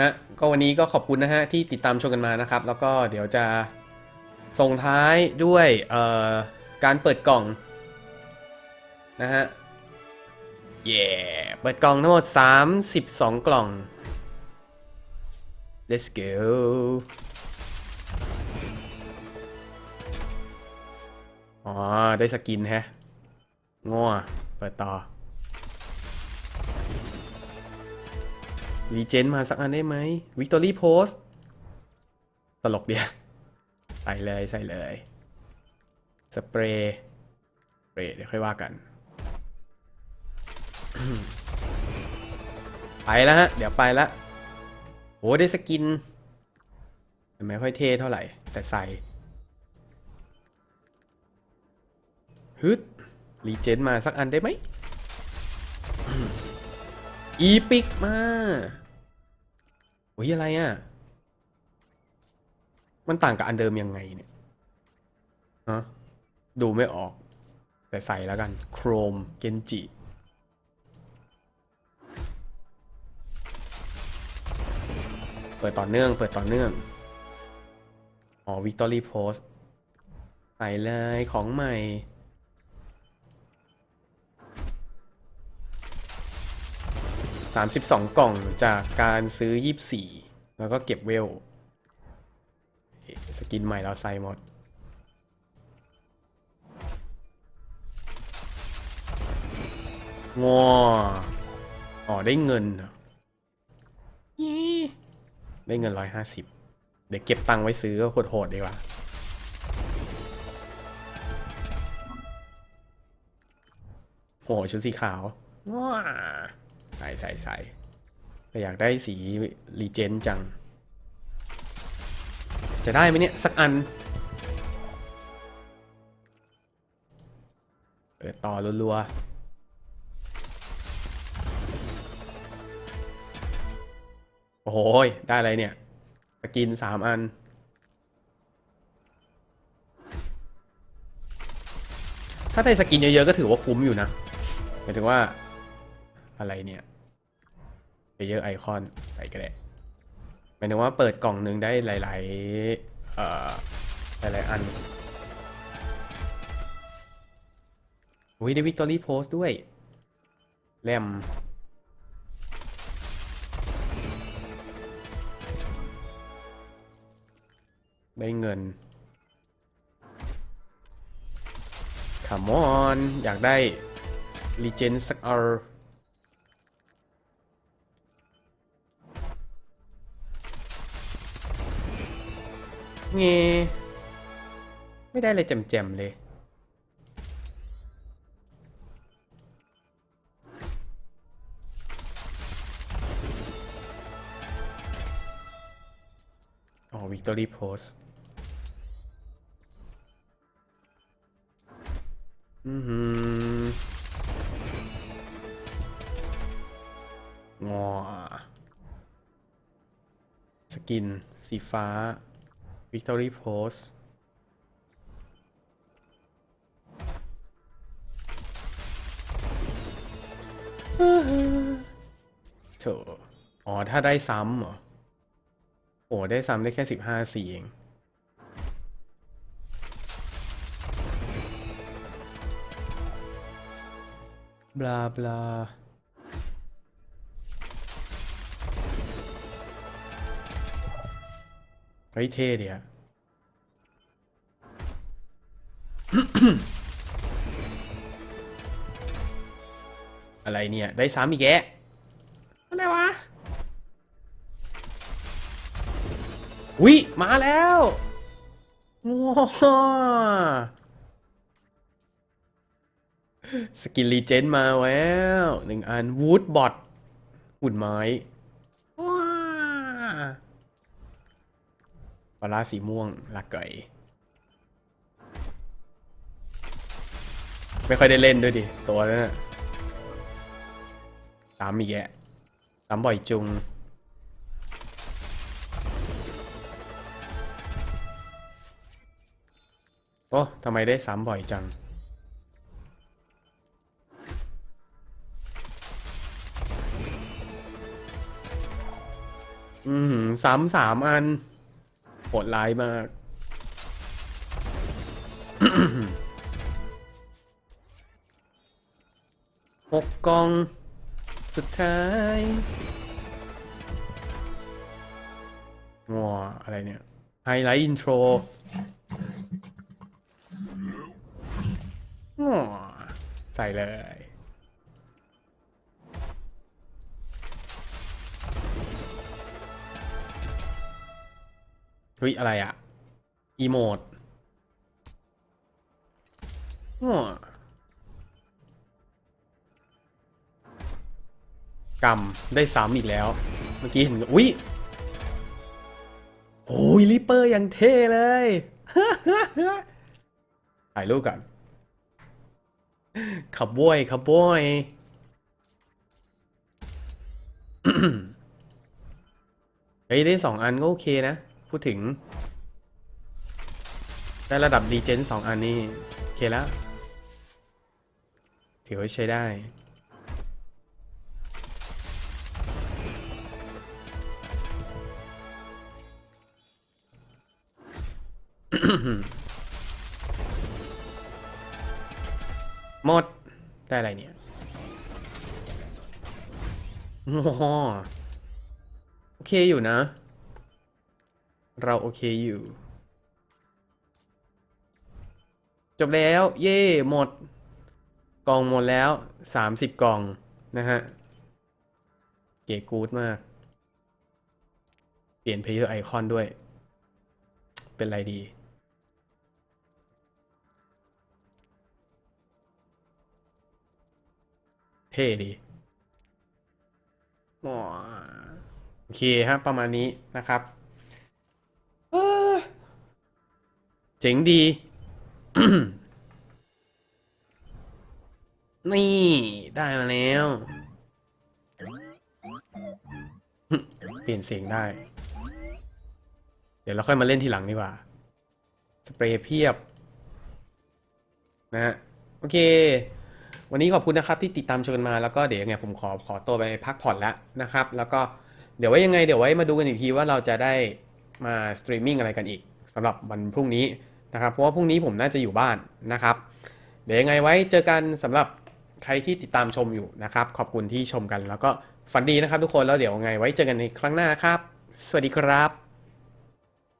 ฮะก็วันนี้ก็ขอบคุณนะฮะที่ติดตามชมกันมานะครับ แล้วก็เดี๋ยวจะส่งท้ายด้วยเอ่อการเปิดกล่องนะฮะเย่เปิดกล่องทั้งหมด 32 กล่อง let's go อ๋อ ได้สกินแฮะง้อเปิดต่อ รีเจนมาสักอันได้ไหมวิกตอรี่โพสตลกเดียวใส่เลยใส่เลยสเปรย์สเปรย์เดี๋ยวค่อยว่ากัน ไปแล้วฮะ เดี๋ยวไปละโอ้ได้สกินแต่ไม่ค่อยเท่เท่าไหร่ แต่ใส่ฮึดรีเจนมาสักอันได้ไหม อีพิกมาโอ้ยอะไรอะ มันต่างกับอันเดิมยังไงเนี่ยฮะดูไม่ออก แต่ใส่แล้วกัน โครมเกนจิ เปิดต่อเนื่อง เปิดต่อเนื่อง อ๋อวิกตอรี่โพสใส่เลยของใหม่ 32 กล่องจากการซื้อ 24 แล้วก็เก็บเวล สกินใหม่เราใส่หมดงออ๋อ ได้เงินเหรอเย้ได้เงิน 150 เดี๋ยวเก็บตังค์ไว้ซื้อก็โหดๆดีกว่าโหชุดสีขาวว้า ใส่ใส่ใส่แต่อยากได้สีรีเจนจัง จะได้ไหมเนี่ย สักอัน เปิดต่อรัวๆ โอ้โหได้อะไรเนี่ย สกินสามอันถ้าได้สกินเยอะๆก็ถือว่าคุ้มอยู่นะหมายถึงว่าอะไรเนี่ย เลเยอร์ไอคอนใส่ก็ได้หมายถึงว่าเปิดกล่องหนึ่งได้หลายๆเอ่อหลายๆอันอุ้ยได้วิกตอรี่โพสด้วยแรมได้เงิน Come on อยากได้รีเจนสักอัล เงไม่ได้เลยแจมๆเลย อ๋อวิกตอรี่โพสอือหืองอสกิน สีฟ้า Victory Post โถอ๋อ ถ้าได้ซ้ำเหรอ โอ้ ได้ซ้ำได้แค่สิบห้าสีเอง บลาบลา เฮ้ยเท่ดีอะอะไรเนี่ย ได้ซ้ำอีกแกะอะไรวะวิมาแล้วว้าสกินรีเจนมาแล้วหนึ่งอันวูดบอทหุ่นไม้ ปลาสีม่วงลักไก่ไม่ค่อยได้เล่นด้วยดิ ตัวนั้นน่ะสามอีกแกะสามบ่อยจุง โอ้ทำไมได้สามบ่อยจังอืมสามสามอัน โหดร้ายมาก หกกอง สุดท้ายว้าอะไรเนี่ย ไฮไลท์อินโทรว้าใส่เลย เฮ้ยอะไรอะอีโมดว้ากำได้ซ้ำอีกแล้ว เมื่อกี้เห็นอุ้ยโอ้ยริเปอร์ยังเท่เลยถ่ายรูปกันขับบ้ยขับบ้ยเฮ้ยได้สองอันก็โอเคนะ พูดถึง ได้ระดับดีเจนสองอันนี่โอเคแล้ว ถือว่าใช้ได้หมด ได้อะไรเนี่ยโอ้โหโอเคอยู่นะ เราโอเคอยู่ จบแล้ว เย่หมด กล่องหมดแล้วสามสิบกล่องนะฮะ เก๋กูดมาก เปลี่ยนเพลเยอร์ไอคอนด้วย เป็นไรดีเท่ดีว้าโอเคฮะประมาณนี้นะครับเอ้อ เจ๋งดี นี่ได้มาแล้ว เปลี่ยนเสียงได้ เดี๋ยวเราค่อยมาเล่นทีหลังดีกว่า สเปรย์เพียบ นะฮะโอเค วันนี้ขอบคุณนะครับที่ติดตามชมกันมาแล้วก็เดี๋ยวยังไงผมขอขอตัวไปพักผ่อนแล้วนะครับ แล้วก็เดี๋ยวไว้ยังไงเดี๋ยวไว้มาดูกันอีกทีว่าเราจะได้มาสตรีมมิ่งอะไรกันอีกสำหรับวันพรุ่งนี้ นะครับ เพราะว่าพรุ่งนี้ผมน่าจะอยู่บ้านนะครับ เดี๋ยวยังไงไว้เจอกันสำหรับใครที่ติดตามชมอยู่นะครับ ขอบคุณที่ชมกัน แล้วก็ฝันดีนะครับทุกคนแล้วเดี๋ยวไงไว้เจอกันในครั้งหน้านะครับ สวัสดีครับ